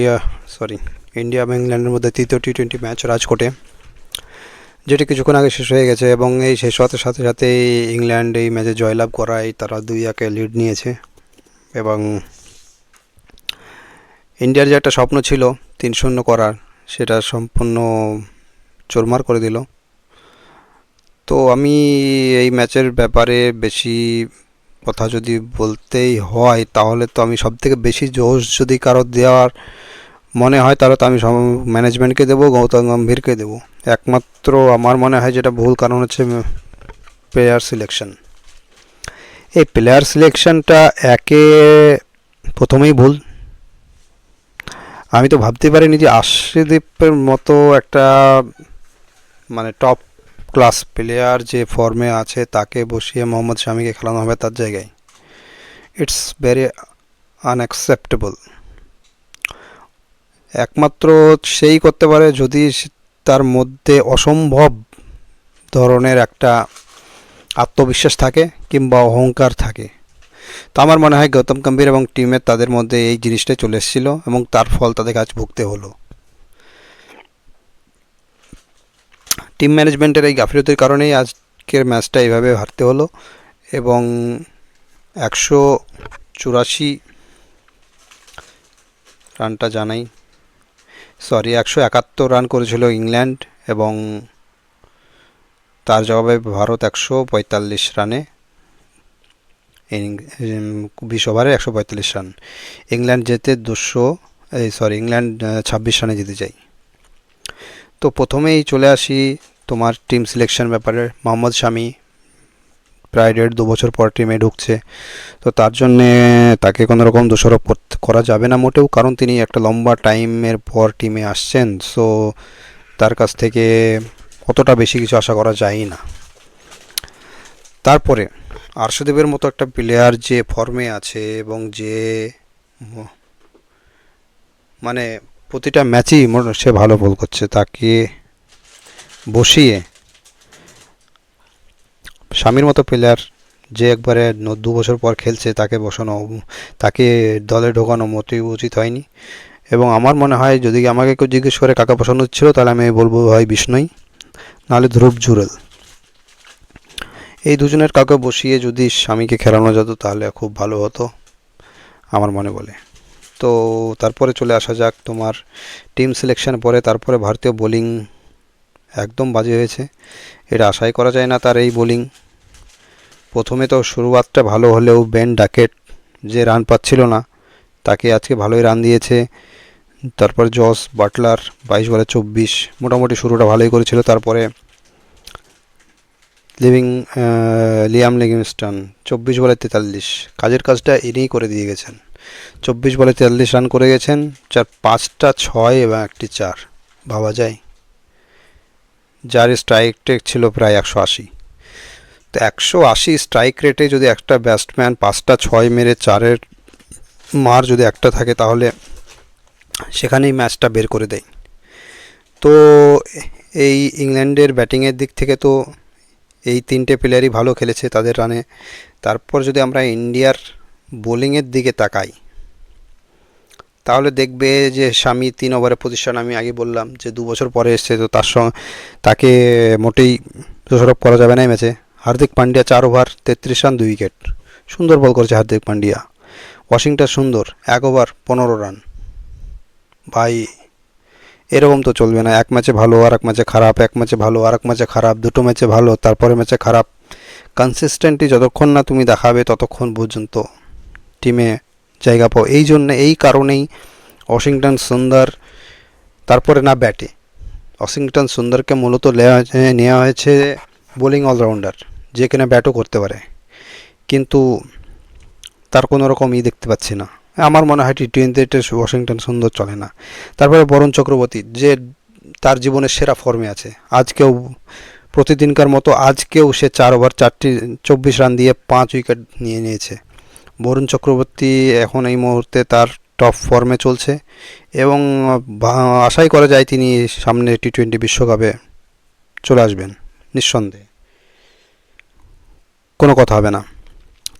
India sorry India এবং ইংল্যান্ডের মধ্যে তৃতীয় টি টোয়েন্টি ম্যাচ রাজকোটে, যেটি কিছুক্ষণ আগে শেষ হয়ে গেছে এবং এই শেষ হওয়ার সাথে সাথে ইংল্যান্ড এই ম্যাচে জয়লাভ করায়, তারা দুই একে লিড নিয়েছে এবং ইন্ডিয়ার যে একটা স্বপ্ন ছিল তিন শূন্য করার, সেটা সম্পূর্ণ চোরমার করে দিল। তো আমি এই ম্যাচের ব্যাপারে বেশি কথা যদি বলতেই হয়, তাহলে তো আমি সব থেকে বেশি জোশ যদি কারও দেওয়ার মনে হয় তাহলে তো আমি ম্যানেজমেন্টকে দেবো, গৌতম গম্ভীরকে দেবো। একমাত্র আমার মনে হয় যেটা ভুল কারণ হচ্ছে প্লেয়ার সিলেকশন এই প্লেয়ার সিলেকশনটা একে প্রথমেই ভুল। আমি তো ভাবতে পারিনি যে আশিদীপের মতো একটা মানে টপ ক্লাস প্লেয়ার যে ফর্মে আছে, তাকে বসিয়ে মোহাম্মদ শামিকে খেলানো হবে তার জায়গায়। ইটস ভেরি আনঅ্যাকসেপ্টেবল একমাত্র সেই করতে পারে যদি তার মধ্যে অসম্ভব ধরনের একটা আত্মবিশ্বাস থাকে কিংবা অহংকার থাকে। তো আমার মনে হয় গৌতম গম্ভীর এবং টিমের তাদের মধ্যে এই জিনিসটা চলে এসেছিল এবং তার ফল তাদের কাছে ভুগতে হলো। টিম ম্যানেজমেন্টের এই গাফিলতির কারণেই আজকের ম্যাচটা এইভাবে হারতে হলো এবং একশো চুরাশি রানটা জানাই। সরি, একশো একাত্তর রান করেছিল ইংল্যান্ড এবং তার জবাবে ভারত একশো পঁয়তাল্লিশ রানে বিশ ওভারে একশো পঁয়তাল্লিশ রান। ইংল্যান্ড যেতে দুশো, এই সরি, ইংল্যান্ড ছাব্বিশ রানে জিতে যায়। তো প্রথমেই চলে আসি তোমার টিম সিলেকশন ব্যাপারে। মোহাম্মদ শামি প্রায় দেড় দু বছর পর টিমে ঢুকছে। তো তার জন্যে তাকে কোনো রকম দোষারোপ করতে- করা যাবে না মোটেও, কারণ তিনি একটা লম্বা টাইমের পর টিমে আসছেন, সো তার কাছ থেকে অতটা বেশি কিছু আশা করা যায় না। তারপরে, আর্শদেবের মতো একটা প্লেয়ার যে ফর্মে আছে এবং যে মানে প্রতিটা ম্যাচেই সে ভালো বল করছে, তাকে বসিয়ে স্বামীর মতো প্লেয়ার যে একবারে দু বছর পর খেলছে, তাকে বসানো, তাকে দলে ঢোকানো মোটেই উচিত হয়নি। এবং আমার মনে হয়, যদি আমাকে কেউ জিজ্ঞেস করে কাকা বসানো ছিল, তাহলে আমি বলব হয় বিষ্ণুই, নাহলে ধ্রুব জুরেল এই দুজনের কাউকে বসিয়ে যদি স্বামীকে খেলানো যেত, তাহলে খুব ভালো হতো, আমার মনে বলে। তো তারপরে চলে আসা যাক, তোমার টিম সিলেকশন পরে, তারপরে ভারতীয় বোলিং একদম বাজে হয়েছে। এটা আশাই করা যায় না তার এই বোলিং প্রথমে তো শুরুয়াতটা ভালো হলেও বেন ডাকেট যে রান পাচ্ছিল না, তাকে আজকে ভালোই রান দিয়েছে। তারপর জস বাটলার বাইশ বলে চব্বিশ, মোটামুটি শুরুটা ভালোই করেছিল। তারপরে লিভিং লিয়াম লিভিংস্টন চব্বিশ বলে তেতাল্লিশ, কাজের কাজটা ইনিই করে দিয়ে গেছেন। চব্বিশ বলে তেতাল্লিশ রান করে গেছেন, চার, পাঁচটা ছয় এবং একটি চার। ভাবা যায়। যার স্ট্রাইক রেট ছিল প্রায় একশো আশি। তো একশো আশি স্ট্রাইক রেটে যদি একটা ব্যাটসম্যান পাঁচটা, ছয় মেরে চারের মার যদি একটা থাকে, তাহলে সেখানেই ম্যাচটা বের করে দেয়। তো এই ইংল্যান্ডের ব্যাটিংয়ের দিক থেকে তো এই তিনটে প্লেয়ারই ভালো খেলেছে তাদের রানে তারপর যদি আমরা ইন্ডিয়ার বোলিংয়ের দিকে তাকাই, তাহলে দেখবে যে স্বামী তিন ওভারের পজিশন আমি আগে বললাম যে দু বছর পরে এসছে, তো তার সঙ্গে তাকে মোটেই দোষারোপ করা যাবে না ম্যাচে হার্দিক পান্ডিয়া চার ওভার, তেত্রিশ রান, দুই উইকেট। সুন্দর বল করেছে হার্দিক পান্ডিয়া। ওয়াশিংটন সুন্দর, এক ওভার, পনেরো রান। ভাই, এরকম তো চলবে না। এক ম্যাচে ভালো, আর এক ম্যাচে খারাপ। এক ম্যাচে ভালো, আর এক ম্যাচে খারাপ। দুটো ম্যাচে ভালো তারপরে ম্যাচে খারাপ। কনসিস্টেন্টলি যতক্ষণ না তুমি দেখাবে, ততক্ষণ পর্যন্ত টিমে জায়গা পাও। এই জন্য, এই কারণেই ওয়াশিংটন সুন্দর, তারপরে না ব্যাটে। ওয়াশিংটন সুন্দরকে মূলত নেওয়া হয়েছে- নেওয়া হয়েছে বোলিং অলরাউন্ডার। যে কিনা ব্যাটও করতে পারে। কিন্তু তার কোনো রকম ই দেখতে পাচ্ছি না। আমার মনে হয় টি টোয়েন্টিতে ওয়াশিংটন সুন্দর চলে না। তারপরে বরুণ চক্রবর্তী, যে তার জীবনের সেরা ফর্মে আছে। আজকেও প্রতিদিনকার মতো আজকেও সে চার ওভার চারটি, চব্বিশ রান দিয়ে পাঁচ উইকেট নিয়ে নিয়েছে। বরুণ চক্রবর্তী এখন এই মুহূর্তে তার টপ ফর্মে চলছে এবং আশাই করা যায় তিনি সামনে টি টোয়েন্টি বিশ্বকাপে চলে আসবেন, নিঃসন্দেহে। কোনো কথা হবে না।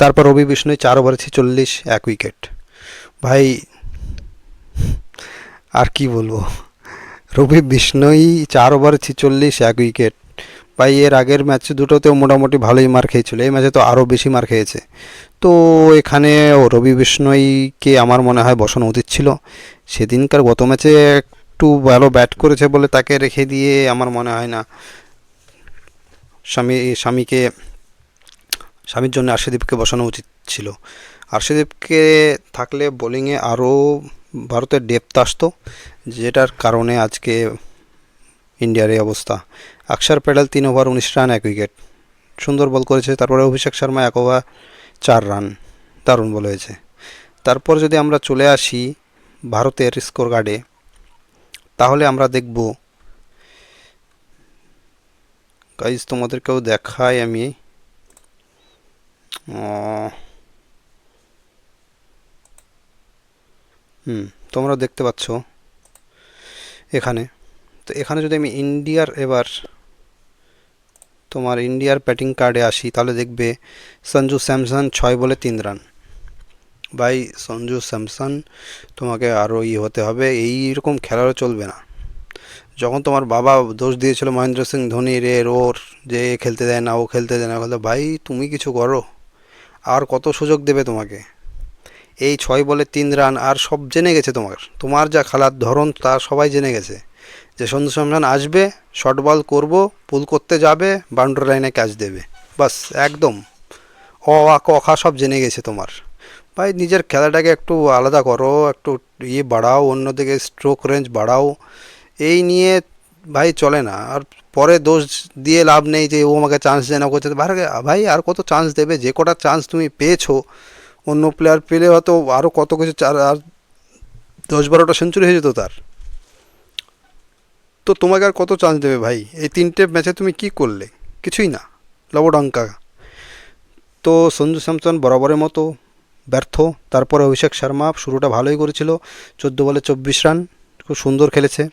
তারপর রবি বিষ্ণু চার ওভারে ছেচল্লিশ, এক উইকেট ভাই, আর কি বলব? রবি বিষ্ণুই চার ওভার ছিচল্লিশ, এক উইকেট ভাই, এর আগের ম্যাচ দুটোতেও মোটামুটি ভালোই মার খেয়েছিল। এই ম্যাচে তো আরও বেশি মার খেয়েছে। তো এখানে ও রবি বিষ্ণইকে আমার মনে হয় বসানো উচিত ছিল। সেদিনকার গত ম্যাচে একটু ভালো ব্যাট করেছে বলে তাকে রেখে দিয়ে আমার মনে হয় না স্বামী, স্বামীকে স্বামীর জন্য আর্শদীপকে বসানো উচিত ছিল। আর্শদীপকে থাকলে বোলিংয়ে আরও ভারতের ডেপথ আসতো, যেটার কারণে আজকে ইন্ডিয়ার এই অবস্থা। আকসার প্যাডেল তিন ওভার, উনিশ রান, এক উইকেট। সুন্দর বল করেছে, তারপরে অভিষেক শর্মা এক ওভার, চার রান। দারুণ বল হয়েছে। তারপর যদি আমরা চলে আসি ভারতের স্কোর গার্ডে তাহলে আমরা দেখব গাইজ তোমাদেরকেও দেখাই আমি হুম তোমরা দেখতে পাচ্ছ এখানে। তো এখানে যদি আমি ইন্ডিয়ার এবার তোমার ইন্ডিয়ার ব্যাটিং কার্ডে আসি, তাহলে দেখবে সঞ্জু স্যামসন ছয় বলে তিন রান। ভাই, সঞ্জু স্যামসন, তোমাকে আরও ই হতে হবে এই রকম খেলারও চলবে না। যখন তোমার বাবা দোষ দিয়েছিল মহেন্দ্র সিং ধোনির, এর, ওর, যে খেলতে দেয় না, ও খেলতে দেয় না বলতে ভাই, তুমি কিছু করো। আর কত সুযোগ দেবে তোমাকে? এই ছয় বলে তিন রান, আর সব জেনে গেছে তোমার। তোমার যা খেলার ধরন, তা সবাই জেনে গেছে। যে সঞ্জু স্যামসন আসবে শর্ট বল করব পুল করতে যাবে বাউন্ডারি লাইনে ক্যাচ দেবে। বাস, একদম। অ, আ, ক, খা, সব জেনে গেছে তোমার। ভাই, নিজের খেলাটাকে একটু আলাদা করো, একটু ইয়ে বাড়াও, অন্যদিকে স্ট্রোক রেঞ্জ বাড়াও। এই নিয়ে ভাই চলে না, আর পরে দোষ দিয়ে লাভ নেই যে ও আমাকে চান্স দেয় না করছে। ভাই- আর কত চান্স দেবে? যে কটা চান্স তুমি পেয়েছ, অন্য প্লেয়ার পেলে হয়তো আরও কত কিছু চার, আর দশ বারোটা সেঞ্চুরি হয়ে যেত তার। তো তোমাকে আর কত চান্স দেবে ভাই? এই তিনটে ম্যাচে তুমি কি করলে? কিছুই না। লবডঙ্কা। তো সঞ্জু স্যামসন বরাবরের মতো ব্যর্থ। তারপরে অভিষেক শর্মা শুরুটা ভালোই করেছিল। চোদ্দ বলে চব্বিশ রান খুব সুন্দর খেলেছে।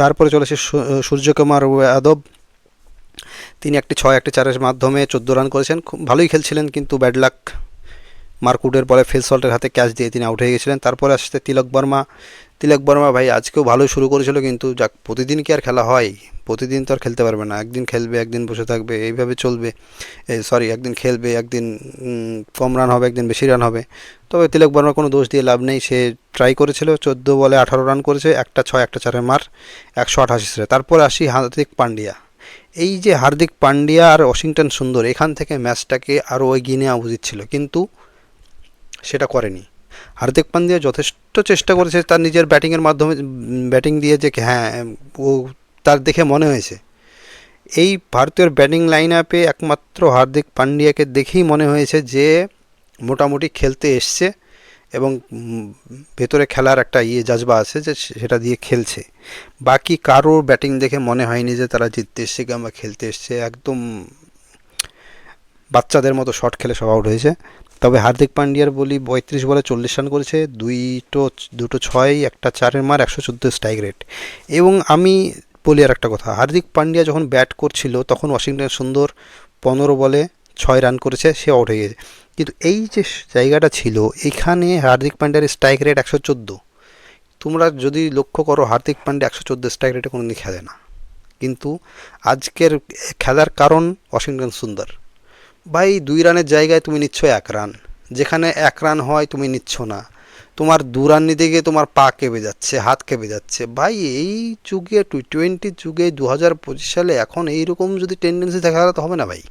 তারপরে চলে আসে সূর্যকুমার যাদব তিনি একটি ছয়, একটি চারের মাধ্যমে চোদ্দ রান করেছেন। খুব ভালোই খেলছিলেন, কিন্তু ব্যাড লাক মার্কুডের বলে ফেল সল্টের হাতে ক্যাচ দিয়ে তিনি আউট হয়ে গেছিলেন। তারপরে আসছে তিলক বর্মা। তিলক বর্মা ভাই, আজকেও ভালোই শুরু করেছিল, কিন্তু যাক, প্রতিদিন কি আর খেলা হয়? প্রতিদিন তো আর খেলতে পারবে না। একদিন খেলবে, একদিন বসে থাকবে, এইভাবে চলবে। সরি একদিন খেলবে, একদিন কম রান হবে, একদিন বেশি রান হবে। তবে তিলক বর্মার কোনো দোষ দিয়ে লাভ নেই। সে ট্রাই করেছিল, চোদ্দ বলে আঠারো রান করেছে, একটা ছয়, একটা চারের মার, একশো আঠাশি তারপর আসি হার্দিক পান্ডিয়া। এই যে হার্দিক পান্ডিয়া আর ওয়াশিংটন সুন্দর, এখান থেকে ম্যাচটাকে আরও এগিয়ে নেওয়া উচিত ছিল। কিন্তু সেটা করেনি। হার্দিক পান্ডিয়া যথেষ্ট চেষ্টা করেছে তার নিজের ব্যাটিংয়ের মাধ্যমে ব্যাটিং দিয়ে যে হ্যাঁ ও তার দেখে মনে হয়েছে। এই ভারতীয় ব্যাটিং লাইন আপে একমাত্র হার্দিক পান্ডিয়াকে দেখেই মনে হয়েছে যে, মোটামুটি খেলতে এসছে এবং ভেতরে খেলার একটা ইয়ে জাজবা আছে যে সেটা দিয়ে খেলছে। বাকি কারোর ব্যাটিং দেখে মনে হয়নি যে, তারা জিততে এসছে কিংবা খেলতে এসছে। একদম বাচ্চাদের মতো শট খেলে সব আউট হয়েছে। তবে হার্দিক পান্ডিয়ার বলি পঁয়ত্রিশ বলে চল্লিশ রান করেছে, দুইটো, দুটো ছয়, একটা চারের মার, একশো চোদ্দ স্ট্রাইক রেট এবং আমি বলি আর একটা কথা, হার্দিক পান্ডিয়া যখন ব্যাট করছিল, তখন ওয়াশিংটন সুন্দর পনেরো বলে ছয় রান করেছে, সে আউট হয়ে গেছে। কিন্তু এই যে জায়গাটা ছিল, এখানে হার্দিক পান্ডিয়ার স্ট্রাইক রেট একশো চোদ্দ। তোমরা যদি লক্ষ্য করো, হার্দিক পান্ডিয়া একশো চোদ্দ স্ট্রাইক রেটে কোনো কোনোদিন খেলে না। কিন্তু আজকের খেলার কারণ ওয়াশিংটন সুন্দর। ভাই, দুই রানের জায়গায় তুমি নিচ্ছ এক রান। যেখানে এক রান হয়, তুমি নিচ্ছ না। তোমার দু রান নিতে গিয়ে তোমার পা কেঁপে যাচ্ছে, হাত কেঁপে যাচ্ছে। ভাই, এই যুগে টু টোয়েন্টির যুগে দু হাজার পঁচিশ সালে এখন এইরকম যদি টেন্ডেন্সি দেখা তো হবে না ভাই।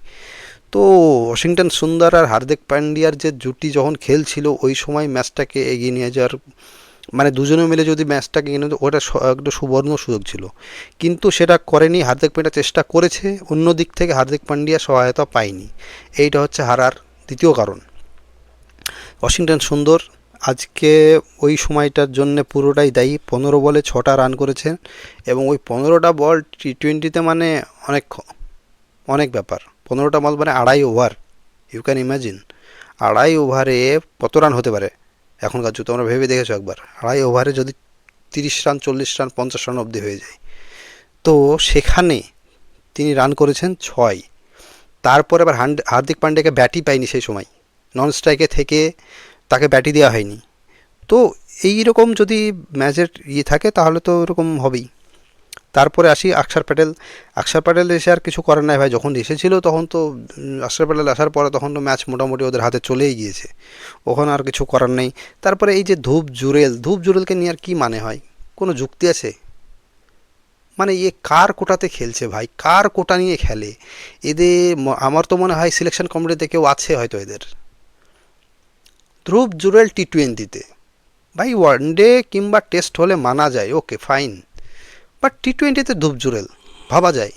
তো ওয়াশিংটন সুন্দর আর হার্দিক পান্ডিয়ার যে জুটি যখন খেলছিল, ওই সময় ম্যাচটাকে এগিয়ে নিয়ে যাওয়ার মানে দুজনে মিলে যদি ম্যাচটাকে যেত, ওটা একটা সুবর্ণ সুযোগ ছিল। কিন্তু সেটা করেনি হার্দিক পান্ডিয়া চেষ্টা করেছে অন্য দিক থেকে হার্দিক পান্ডিয়া সহায়তা পায়নি। এইটা হচ্ছে হারার দ্বিতীয় কারণ। ওয়াশিংটন সুন্দর আজকে ওই সময়টার জন্য পুরোটাই দায়ী। পনেরো বলে ছটা রান করেছেন এবং ওই পনেরোটা বল টি টোয়েন্টিতে মানে অনেক অনেক ব্যাপার। পনেরোটা বল মানে আড়াই ওভার। ইউ ক্যান ইমাজিন আড়াই ওভারে কত রান হতে পারে? এখনকার যুগ, তোমরা ভেবে দেখেছ একবার। আড়াই ওভারে যদি তিরিশ রান, চল্লিশ রান, পঞ্চাশ রান অবধি হয়ে যায়। তো সেখানে তিনি রান করেছেন ছয়। তারপরে আবার হার্দিক পান্ডেকে ব্যাটই পায়নি সেই সময়। নন স্ট্রাইকে থেকে তাকে ব্যাটই দেওয়া হয়নি। তো এই রকম যদি ম্যাচের ইয়ে থাকে, তাহলে তো ওরকম হবেই। তারপরে আসি আকসার প্যাটেল। আকসার প্যাটেল এসে আর কিছু করার নাই ভাই। যখন এসেছিল তখন তো আকসার প্যাটেল আসার পরে তখন তো ম্যাচ মোটামুটি ওদের হাতে চলেই গিয়েছে। ওখানে আর কিছু করার নেই। তারপরে এই যে ধূপ জুরেল ধূপ জুরেলকে নিয়ে আর কী মানে হয়? কোনো যুক্তি আছে? মানে এ কার কোটাতে খেলছে ভাই? কার কোটা নিয়ে খেলে? এদের আমার তো মনে হয় সিলেকশন কমিটিতে কেউ আছে হয়তো এদের। ধ্রুব জুরেল টি টোয়েন্টিতে ভাই ওয়ান ডে কিংবা টেস্ট হলে মানা যায়। ওকে ফাইন বাট টি টোয়েন্টিতে ধ্রুব জুড়েল, ভাবা যায়।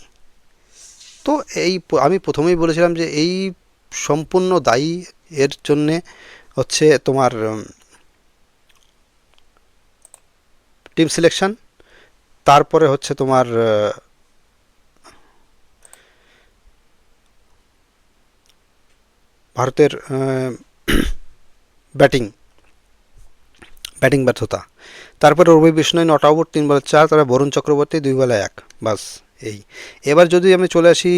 তো এই আমি প্রথমেই বলেছিলাম যে এই সম্পূর্ণ দায়ী এর জন্যে হচ্ছে তোমার টিম সিলেকশন তারপরে হচ্ছে তোমার ভারতের ব্যাটিং ব্যাটিং ব্যর্থতা। তারপরে রবি বিষ্ণয় নট আউট তিন বলে চার, তারপরে বরুণ চক্রবর্তী দুই বলে এক। বাস, এই। এবার যদি আমি চলে আসি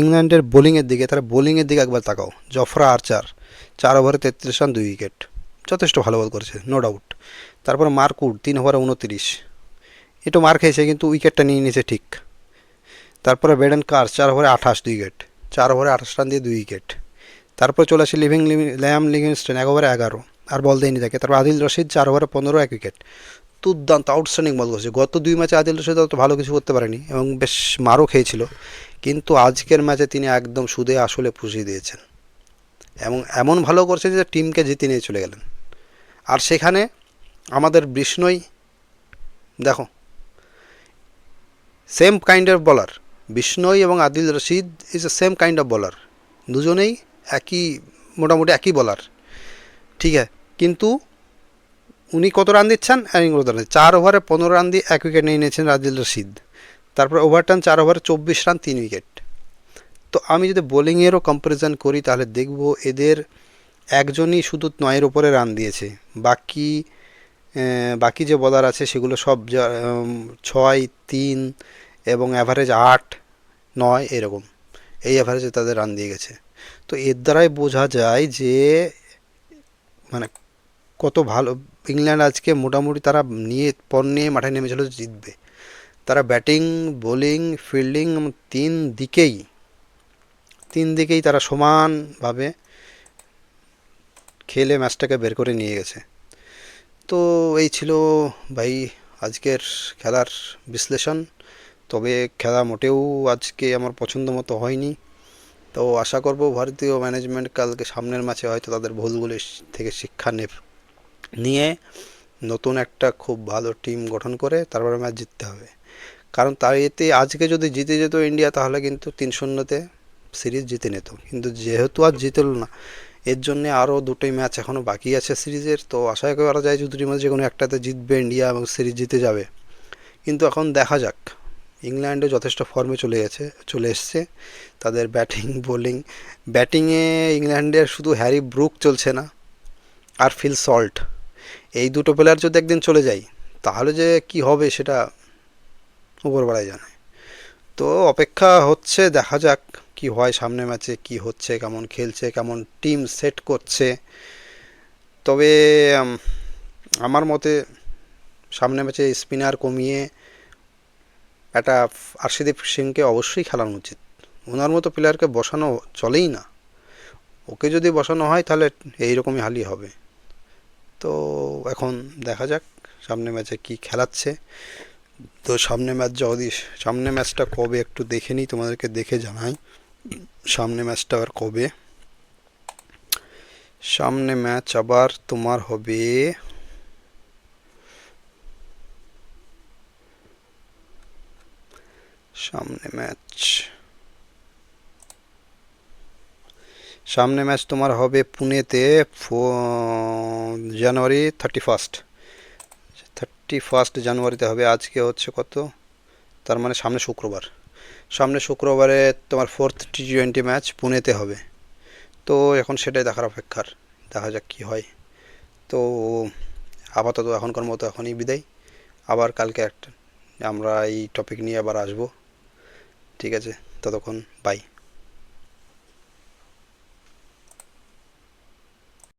ইংল্যান্ডের বোলিংয়ের দিকে, তাহলে বোলিংয়ের দিকে একবার তাকাও। জফরা আর্চার, চার ওভারে তেত্রিশ রান, দুই উইকেট। যথেষ্ট ভালো বল করেছে নো ডাউট তারপর মার্কুড তিন ওভারে উনত্রিশ। একটু মার খেয়েছে, কিন্তু উইকেটটা নিয়ে নিয়েছে ঠিক। তারপরে বেডেন কার চার ওভারে আঠাশ, দুই উইকেট। চার ওভারে আঠাশ রান দিয়ে দুই উইকেট। তারপর চলে আসে লিভিং ল্যাম লিভিংস্টন, এক ওভারে এগারো। আর বল দেয়নি তাকে। তারপর আদিল রশিদ চার ওভারে পনেরো এক উইকেট দুর্দান্ত আউটস্ট্যান্ডিং বল করেছে। গত দুই ম্যাচে আদিল রশিদ অত ভালো কিছু করতে পারেনি এবং বেশ মারও খেয়েছিল। কিন্তু আজকের ম্যাচে তিনি একদম সুদে আসলে পুষিয়ে দিয়েছেন। এবং এমন ভালো করছে যে টিমকে জিতে নিয়ে চলে গেলেন। আর সেখানে আমাদের বিষ্ণই, দেখো same kind of bowler Bishnoi এবং Adil Rashid is a same kind of bowler দুজনেই একই, মোটামুটি একই বলার ঠিক আছে? কিন্তু উনি কত রান দিচ্ছেন? কত রান চার ওভারে পনেরো রান দিয়ে এক উইকেট নিয়ে নিয়েছেন আদিল রশিদ। তারপরে ওভারটান চার ওভারে চব্বিশ রান, তিন উইকেট। তো আমি যদি বোলিংয়েরও কম্পারিজন করি, তাহলে দেখব এদের একজনই শুধু নয়ের ওপরে রান দিয়েছে। বাকি বাকি যে বলার আছে, সেগুলো সব ছয়, তিন এবং অ্যাভারেজ আট, নয়, এরকম। এই অ্যাভারেজে তাদের রান দিয়ে গেছে। তো এর দ্বারাই বোঝা যায় যে মানে কত ভালো, ইংল্যান্ড আজকে মোটামুটি তারা নিয়ে পণ নিয়ে মাঠে নেমেছিল জিতবে। তারা ব্যাটিং, বোলিং, ফিল্ডিং তিন দিকেই তিন দিকেই তারা সমানভাবে খেলে ম্যাচটাকে বের করে নিয়ে গেছে। তো এই ছিল ভাই আজকের খেলার বিশ্লেষণ। তবে খেলা মোটেও আজকে আমার পছন্দ মতো হয়নি। তো আশা করব ভারতীয় ম্যানেজমেন্ট কালকে সামনের ম্যাচে হয়তো তাদের ভুলগুলি থেকে শিক্ষা নে নিয়ে নতুন একটা খুব ভালো টিম গঠন করে তারপরে ম্যাচ জিততে হবে। কারণ তার এতে আজকে যদি জিতে যেত ইন্ডিয়া তাহলে কিন্তু তিন শূন্যতে সিরিজ জিতে নিত। কিন্তু যেহেতু আর জিতল না, এর জন্যে আরও দুটোই ম্যাচ এখনও বাকি আছে সিরিজের তো আশা করা যায় যে দুটির মধ্যে যে কোনো একটাতে জিতবে ইন্ডিয়া এবং সিরিজ জিতে যাবে। কিন্তু এখন দেখা যাক। ইংল্যান্ডে যথেষ্ট ফর্মে চলে গেছে, চলে এসছে। তাদের ব্যাটিং বোলিং ব্যাটিংয়ে ইংল্যান্ডের শুধু হ্যারি ব্রুক চলছে না, আর ফিল সল্ট। এই দুটো প্লেয়ার যদি একদিন চলে যায় তাহলে যে কি হবে সেটা উপরবেলায় জানে। তো অপেক্ষা হচ্ছে, দেখা যাক কি হয় সামনে ম্যাচে কি হচ্ছে, কেমন খেলছে, কেমন টিম সেট করছে। তবে আমার মতে সামনে ম্যাচে স্পিনার কমিয়ে একটা আর্শদীপ সিংকে অবশ্যই খেলানো উচিত। ওনার মতো প্লেয়ারকে বসানো চলেই না। ওকে যদি বসানো হয়, তাহলে এইরকমই হালি হবে। তো এখন দেখা যাক সামনে ম্যাচে কি খেলাচ্ছে। তো সামনে ম্যাচ যদি সামনে ম্যাচটা কবে একটু দেখে নিই, তোমাদেরকে দেখে জানাই। সামনে ম্যাচটা আর কবে? সামনে ম্যাচ আবার তোমার হবে সামনে ম্যাচ সামনে ম্যাচ তোমার হবে পুনেতে January thirty first thirty first জানুয়ারিতে হবে, আজকে হচ্ছে কত? তার মানে সামনে শুক্রবার। সামনে শুক্রবারে তোমার ফোর্থ টি টোয়েন্টি ম্যাচ পুনেতে হবে। তো এখন সেটাই দেখার অপেক্ষার, দেখা যাক কী হয়। তো আপাতত এখনকার মতো এখনই বিদায়। আবার কালকে একটা আমরা এই টপিক নিয়ে আবার আসব। ঠিক আছে, ততক্ষণ বাই